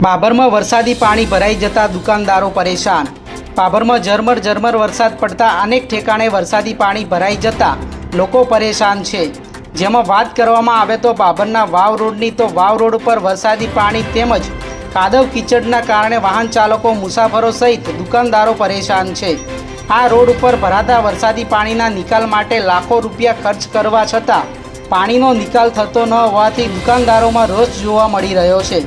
બાબરમાં વરસાદી પાણી ભરાઈ જતા દુકાનદારો પરેશાન. બાબરમાં ઝરમર ઝરમર વરસાદ પડતા અનેક ઠેકાણે વરસાદી પાણી ભરાઈ જતા લોકો પરેશાન છે. જેમાં વાત કરવામાં આવે તો બાબરના વાવ રોડની તો વાવ રોડ ઉપર વરસાદી પાણી તેમજ કાદવ કીચડના કારણે વાહન ચાલકો, મુસાફરો સહિત દુકાનદારો પરેશાન છે. આ રોડ ઉપર ભરાતા વરસાદી પાણીના નિકાલ માટે લાખો રૂપિયા ખર્ચ કરવા છતાં પાણીનો નિકાલ થતો ન હોવાથી દુકાનદારોમાં રોષ જોવા મળી રહ્યો છે.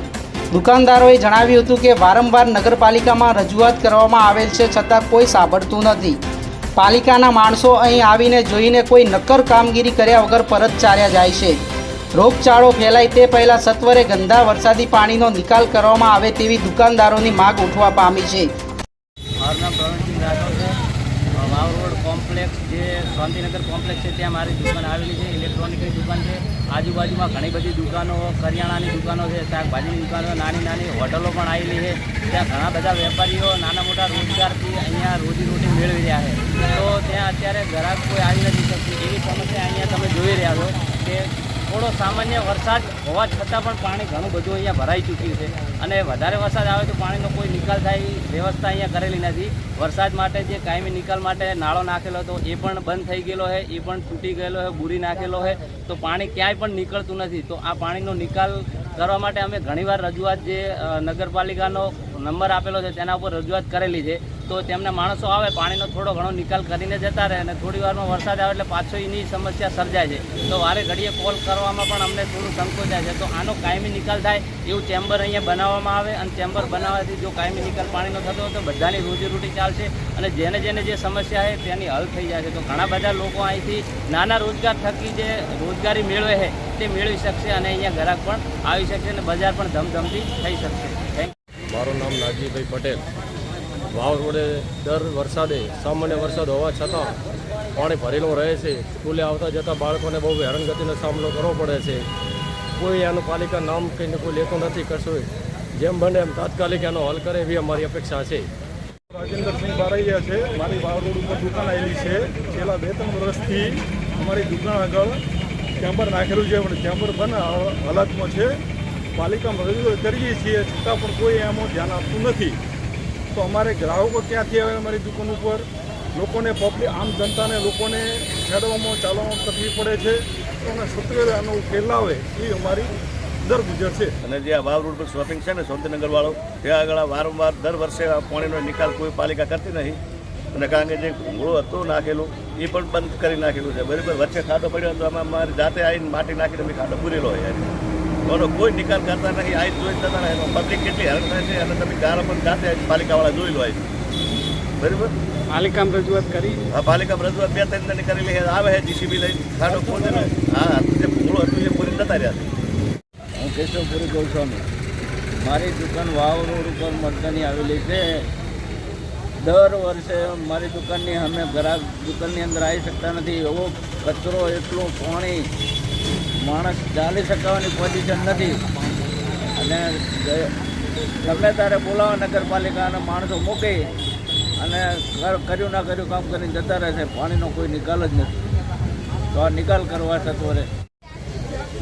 દુકાનદારોએ જણાવ્યું હતું કે વારંવાર નગરપાલિકામાં રજૂઆત કરવામાં આવેલ છે છતાં કોઈ સાંભળતું નથી. પાલિકાના માણસો અહીં આવીને જોઈને કોઈ નક્કર કામગીરી કર્યા વગર પરત ચાલ્યા જાય છે. રોગચાળો ફેલાય તે પહેલાં સત્વરે ગંદા વરસાદી પાણીનો નિકાલ કરવામાં આવે તેવી દુકાનદારોની માગ ઉઠવા પામી છે. વાવ રોડ કોમ્પ્લેક્સ જે શાંતિનગર કોમ્પ્લેક્સ છે, ત્યાં મારી દુકાન આવેલી છે. ઇલેક્ટ્રોનિકની દુકાન છે. આજુબાજુમાં ઘણી બધી દુકાનો, કરિયાણાની દુકાનો છે, શાકભાજીની દુકાનો નાની નાની હોટલો પણ આવેલી છે. ત્યાં ઘણા બધા વેપારીઓ નાના મોટા રોજગારથી અહીંયા રોજીરોટી મેળવી રહ્યા છે. તો ત્યાં અત્યારે ગ્રાહક કોઈ આવી નથી શકતી. એવી સમસ્યા અહીંયા તમે જોઈ થોડો સામાન્ય વરસાદ હોવા છતાં પણ પાણી ઘણું બધું અહીંયા ભરાઈ ચૂક્યું છે. અને વધારે વરસાદ આવે તો પાણીનો કોઈ નિકાલ થાય એવી વ્યવસ્થા અહીંયા કરેલી નથી. વરસાદ માટે જે કાયમી નિકાલ માટે નાળો નાખેલો હતો એ પણ બંધ થઈ ગયેલો છે, એ પણ તૂટી ગયેલો છે, બુરી નાખેલો છે. તો પાણી ક્યાંય પણ નીકળતું નથી. તો આ પાણીનો નિકાલ કરવા માટે અમે ઘણીવાર રજૂઆત જે નગરપાલિકાનો નંબર આપેલો છે તેના ઉપર રજૂઆત કરેલી છે. તો તેમને માણસો આવે, પાણીનો થોડો ઘણો નિકાલ કરીને જતા રહે અને થોડી વારમાં વરસાદ આવે એટલે પાછો એની સમસ્યા સર્જાય છે. તો વારે ઘડીએ કોલ કરવામાં પણ અમને થોડું સંકોચાય છે. તો આનો કાયમી નિકાલ થાય એવું ચેમ્બર અહીંયા બનાવવામાં આવે અને ચેમ્બર બનાવવાથી જો કાયમી નિકાલ પાણીનો થતો હોય તો બધાની રોજીરોટી ચાલશે અને જેને જેને જે સમસ્યા છે તેની હલ થઈ જાય છે તો ઘણા બધા લોકો અહીંથી નાના રોજગાર થકી જે રોજગારી મેળવે છે તે મેળવી શકશે અને અહીંયા ગ્રાહક પણ આવી શકશે અને બજાર પણ ધમધમથી થઈ શકશે. મારું નામ નાજીભાઈ પટેલ. વાવ રોડે દર વરસાદે સામાન્ય વરસાદ હોવા છતાં પાણી ભરેલું રહે છે. સ્કૂલે આવતા જતાં બાળકોને બહુ હેરાનગતિનો સામનો કરવો પડે છે. કોઈ આનું પાલિકા નામ કહીને કોઈ લેતું નથી કશું જેમ બને એમ તાત્કાલિક એનો હલ કરે એવી અમારી અપેક્ષા છે. રાજેન્દ્રસિંહ બારૈયા છે. મારી વાવ રોડ ઉપર દુકાન આવેલી છે. છેલ્લા બે ત્રણ વર્ષથી અમારી દુકાન આગળ ચેમ્બર નાખેલું છે. પણ ચેમ્બર બંધ હાલતમાં છે. પાલિકામાં રજૂઆત કરીએ છીએ. છતાં પણ કોઈ એમાં ધ્યાન આપતું નથી. તો અમારે ગ્રાહકો ક્યાંથી આવે અમારી દુકાન ઉપર? લોકોને પબ્લિક આમ જનતાને લોકોને ખેડવામાં ચાલવામાં તકલીફ પડે છે. તો અમે સત્વરે આનો ઉકેલ લાવે એ અમારી દર ગુજર છે. અને જે આ વાવ રોડ પર શોપિંગ છે ને શાંતિનગર વાળો ત્યાં આગળ વારંવાર દર વર્ષે આ પાણીનો નિકાલ કોઈ પાલિકા કરતી નહીં. અને કારણ કે જે ઘોળો હતો નાખેલું, એ પણ બંધ કરી નાખેલું છે. બરાબર, વચ્ચે ખાડો પડ્યો તો અમે અમારી જાતે આવીને માટી નાખીને અમે ખાડો પૂરેલો હોય. એનો કોઈ નિકાલ કરતા નથી. આ જોઈ જતા નથી એનો પબ્લિક કેટલી હેરાન થાય છે અને તમે ગારા પણ જાતે પાલિકાવાળા જોઈ લો આવી બરાબર? પાલિકામાં રજૂઆત કરી? હા પાલિકામાં રજૂઆત બે ત્રણ જણની કરેલી છે. આવે છે જીસીબી લઈ ખાડો ખોદેલો હા જે ભૂલો હતું એ પૂરી જતા રહ્યા. છે હું કેશવપુરી ગોસ્વામી મારી દુકાન વાવ રોડ ઉપર મતદાની આવેલી છે. દર વર્ષે મારી દુકાનની અમે ગ્રાહક દુકાનની અંદર આવી શકતા નથી. એવો કચરો એટલું પાણી માણસ ચાલી શકવાની પોઝિશન નથી. અને ગમે ત્યારે બોલાવો નગરપાલિકાના માણસો મૂકી અને કર- કર્યું ના કર્યું કામ કરીને જતા રહે છે. પાણીનો કોઈ નિકાલ જ નથી. તો આ નિકાલ કરવા સત્વરે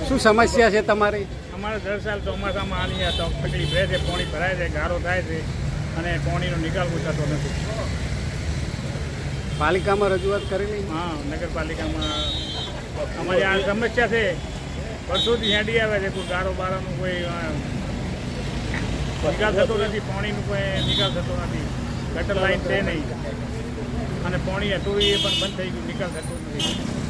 શું સમસ્યા છે તમારી? અમારે દર સાલ ચોમાસામાં આની આ તકલીફ રહે છે પાણી ભરાય છે ગારો થાય છે અને પાણીનો નિકાલ થતો નથી. પાલિકામાં રજૂઆત કરેલી? હા નગરપાલિકામાં અમારી આ સમસ્યા છે. વર્ષોથી હેડી આવે છે, કોઈ ગારો બારાનું કોઈ નિકાલ થતો નથી, પાણીનું કોઈ નિકાલ થતો નથી. ગટર લાઈન છે નહીં. અને પાણી હતું એ પણ બંધ થઈ ગયું, નિકાલ થતો નથી.